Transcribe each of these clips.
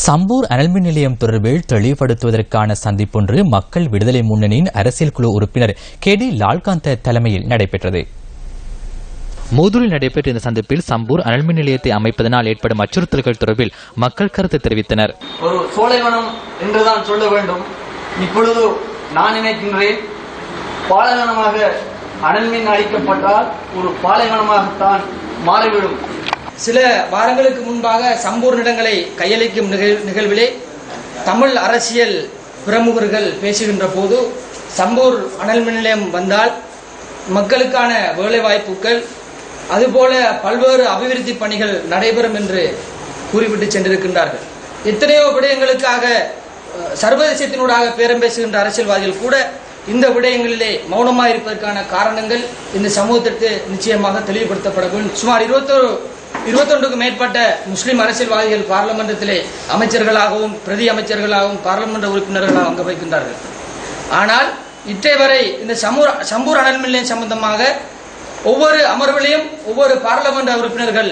சம்பூர் அனல்மின் நிலையம் தொடர்பில் தெளிவுபடுத்துவதற்கான சந்திப்பொன்று மக்கள் விடுதலை முன்னணியின் அரசியல் குழு உறுப்பினர் கே டி லால்காந்த தலைமையில் நடைபெற்றது. மூதூரில் நடைபெற்ற இந்த சந்திப்பில் சம்பூர் அனல்மின் நிலையத்தை அமைப்பதனால் ஏற்படும் அச்சுறுத்தல்கள் தொடர்பில் மக்கள் கருத்து தெரிவித்தனர். ஒரு சோலைவனம் என்றுதான் சொல்ல வேண்டும். இப்பொழுது நான் நினைக்கின்றேன் பாலைவனமாக அனல்மின் அளிக்கப்பட்டால் ஒரு பாலைவனமாகத்தான் மாறிவிடும். சில வாரங்களுக்கு முன்பாக சம்பூர் நிலங்களை கையளிக்கும் நிகழ் நிகழ்விலே தமிழ் அரசியல் பிரமுகர்கள் பேசுகின்ற போது சம்பூர் அனல் மின் நிலையம் வந்தால் மக்களுக்கான வேலைவாய்ப்புகள் அதுபோல பல்வேறு அபிவிருத்தி பணிகள் நடைபெறும் என்று கூறிவிட்டு சென்றிருக்கின்றார்கள். எத்தனையோ விடயங்களுக்காக சர்வதேசத்தினூடாக பேரம் பேசுகின்ற அரசியல்வாதிகள் கூட இந்த விடயங்களிலே மௌனமாக இருப்பதற்கான காரணங்கள் இந்த சமூகத்திற்கு நிச்சயமாக தெளிவுபடுத்தப்பட வேண்டும். சுமார் இருபத்தொரு இருபத்தொன்றுக்கும் மேற்பட்ட முஸ்லிம் அரசியல்வாதிகள் பாராளுமன்றத்திலே அமைச்சர்களாகவும் பிரதி அமைச்சர்களாகவும் பாராளுமன்ற உறுப்பினர்களாக அங்க வைக்கின்றார்கள் ஆனால் இற்றை வரை இந்த சமூர் சம்பூர் அனல் நிலையம் சம்பந்தமாக ஒவ்வொரு அமர்விலையும் ஒவ்வொரு பாராளுமன்ற உறுப்பினர்கள்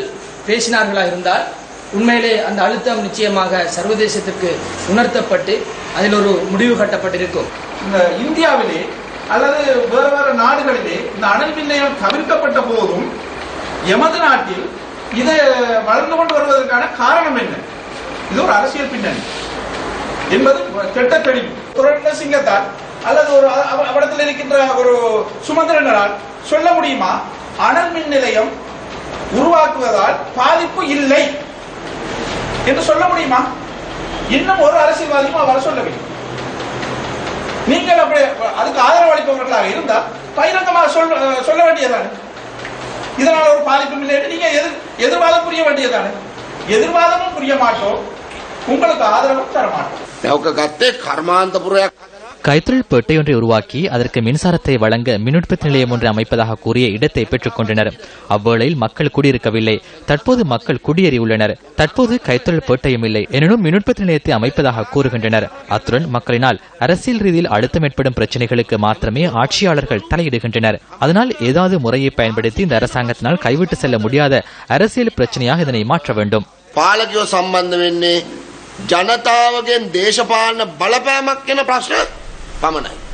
பேசினார்களாக இருந்தால் உண்மையிலே அந்த அழுத்தம் நிச்சயமாக சர்வதேசத்திற்கு உணர்த்தப்பட்டு அதில் ஒரு முடிவு கட்டப்பட்டிருக்கும். இந்த இந்தியாவிலே அல்லது வேறு வேறு நாடுகளிலே இந்த அனல் மின் நிலையம் தவிர்க்கப்பட்ட போதும் எமது நாட்டில் இது வளர்ந்து கொண்டு வருவதற்கான காரணம் என்ன? இது ஒரு அரசியல் பின்னணி. என்பது கெட்ட தெளிவு. துரண்ட சிங்கத்தால் அல்லது ஒரு அவடத்தில் இருக்கின்ற ஒரு சுமந்திரனால் சொல்ல முடியுமா? அனல் மின் நிலையம் உருவாக்குவதால் பாதிப்பு இல்லை. என்று சொல்ல முடியுமா? இன்னும் ஒரு அரசியல்வாதியும் அவர் சொல்லவில்லை. நீங்கள் அப்படி அதுக்கு ஆதரவு அளிப்பவர்களாக இருந்தால் பகிரங்கமாக சொல்ல சொல்ல வேண்டியதானே இதனால ஒரு பாதிப்பும் இல்லை நீங்க எதிர் எதிர்வாதம் புரிய வேண்டியதானே எதிர்வாதமும் புரிய மாட்டோம். உங்களுக்கு ஆதரவும் தர மாட்டோம் கர்மாந்த புற கைத்தொழில் பேட்டை ஒன்றை உருவாக்கி அதற்கு மின்சாரத்தை வழங்க மின் உற்பத்தி நிலையம் ஒன்றை அமைப்பதாக கூறிய இடத்தை பெற்றுக் கொண்டனர் அவ்வேளையில் மக்கள் குடியிருக்கவில்லை தற்போது மக்கள் குடியேறியுள்ளனர் தற்போது கைத்தொழில் பேட்டையும் இல்லை எனினும் மின் உற்பத்தி நிலையத்தை அமைப்பதாக கூறுகின்றனர் அத்துடன் மக்களினால் அரசியல் ரீதியில் அழுத்தம் ஏற்படும் பிரச்சனைகளுக்கு மாத்திரமே ஆட்சியாளர்கள் தலையிடுகின்றனர் அதனால் ஏதாவது முறையை பயன்படுத்தி இந்த அரசாங்கத்தினால் கைவிட்டு செல்ல முடியாத அரசியல் பிரச்சனையாக இதனை மாற்ற வேண்டும் පාලකයෝ සම්බන්ධ වෙන්නේ ජනතාවගෙන් දේශපාලන බලපෑමක් කෙන ප්‍රශ්න පමණයි.